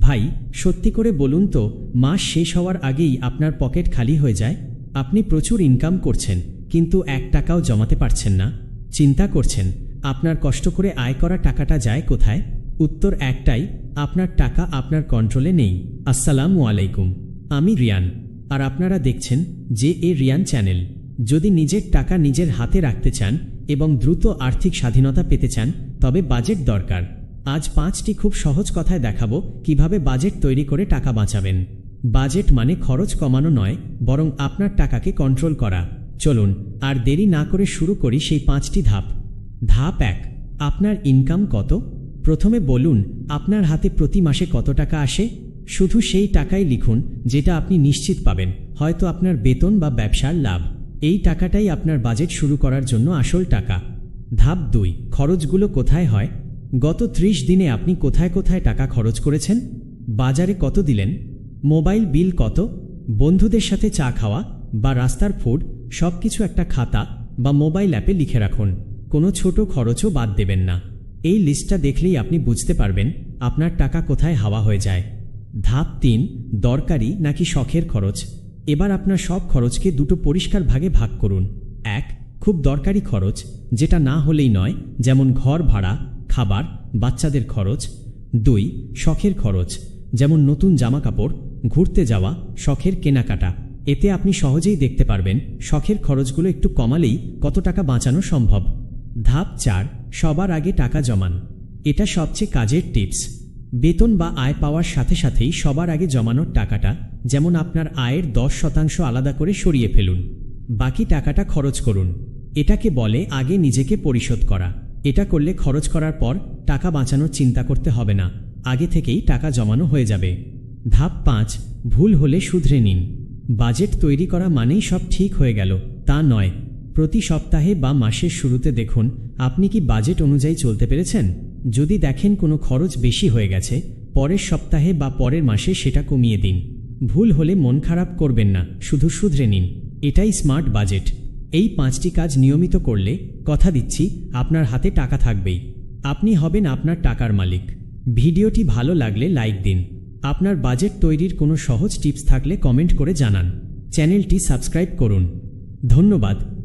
ভাই, সত্যি করে বলুন তো, মাস শেষ হওয়ার আগেই আপনার পকেট খালি হয়ে যায়? আপনি প্রচুর ইনকাম করছেন, কিন্তু এক টাকাও জমাতে পারছেন না। চিন্তা করছেন, আপনার কষ্ট করে আয় করা টাকাটা যায় কোথায়? উত্তর একটাই, আপনার টাকা আপনার কন্ট্রোলে নেই। আসসালামু আলাইকুম, আমি রিয়ান। আর আপনারা দেখছেন যে এ রিয়ান চ্যানেল। যদি নিজের টাকা নিজের হাতে রাখতে চান এবং দ্রুত আর্থিক স্বাধীনতা পেতে চান, তবে বাজেট দরকার। আজ পাঁচটি খুব সহজ কথায় দেখাবো কীভাবে বাজেট তৈরি করে টাকা বাঁচাবেন। বাজেট মানে খরচ কমানো নয়, বরং আপনার টাকাকে কন্ট্রোল করা। চলুন, আর দেরি না করে শুরু করি সেই পাঁচটি ধাপ। ধাপ এক, আপনার ইনকাম কত? প্রথমে বলুন, আপনার হাতে প্রতি মাসে কত টাকা আসে? শুধু সেই টাকাই লিখুন, যেটা আপনি নিশ্চিত পাবেন, হয়তো আপনার বেতন বা ব্যবসার লাভ। এই টাকাটাই আপনার বাজেট শুরু করার জন্য আসল টাকা। ধাপ দুই, খরচগুলো কোথায় হয়? গত ত্রিশ দিনে আপনি কোথায় কোথায় টাকা খরচ করেছেন? বাজারে কত দিলেন? মোবাইল বিল কত? বন্ধুদের সাথে চা খাওয়া বা রাস্তার ফুড সব কিছু একটা খাতা বা মোবাইল অ্যাপে লিখে রাখুন। কোনো ছোট খরচও বাদ দেবেন না। এই লিস্টটা দেখলেই আপনি বুঝতে পারবেন আপনার টাকা কোথায় হাওয়া হয়ে যায়। ধাপ তিন, দরকারি নাকি শখের খরচ? এবার আপনার সব খরচকে দুটো পরিষ্কার ভাগে ভাগ করুন। এক, খুব দরকারি খরচ, যেটা না হলেই নয়, যেমন ঘর ভাড়া খাবার, বাচ্চাদের খরচ, দুই, শখের খরচ, যেমন নতুন জামাকাপড়, ঘুরতে যাওয়া, শখের কেনাকাটা। এতে আপনি সহজেই দেখতে পারবেন শখের খরচগুলো একটু কমালেই কত টাকা বাঁচানো সম্ভব। ধাপ চার, সবার আগে টাকা জমান। এটা সবচেয়ে কাজের টিপস। বেতন বা আয় পাওয়ার সাথে সাথেই সবার আগে জমানোর টাকাটা, যেমন আপনার আয়ের দশ শতাংশ আলাদা করে সরিয়ে ফেলুন। বাকি টাকাটা খরচ করুন। এটাকে বলে আগে নিজেকে পরিশোধ করা। এটা করলে খরচ করার পর টাকা বাঁচানোর চিন্তা করতে হবে না, আগে থেকেই টাকা জমানো হয়ে যাবে। ধাপ পাঁচ, ভুল হলে শুধরে নিন। বাজেট তৈরি করা মানেই সব ঠিক হয়ে গেল, তা নয়। প্রতি সপ্তাহে বা মাসের শুরুতে দেখুন, আপনি কি বাজেট অনুযায়ী চলতে পেরেছেন? যদি দেখেন কোনো খরচ বেশি হয়ে গেছে, পরের সপ্তাহে বা পরের মাসে সেটা কমিয়ে দিন। ভুল হলে মন খারাপ করবেন না, শুধু শুধরে নিন। এটাই স্মার্ট বাজেট। এই পাঁচটি কাজ নিয়মিত করলে, কথা দিচ্ছি, আপনার হাতে টাকা থাকবেই। আপনি হবেন আপনার টাকার মালিক। ভিডিওটি ভালো লাগলে লাইক দিন। আপনার বাজেট তৈরির কোনো সহজ টিপস থাকলে কমেন্ট করে জানান। চ্যানেলটি সাবস্ক্রাইব করুন। ধন্যবাদ।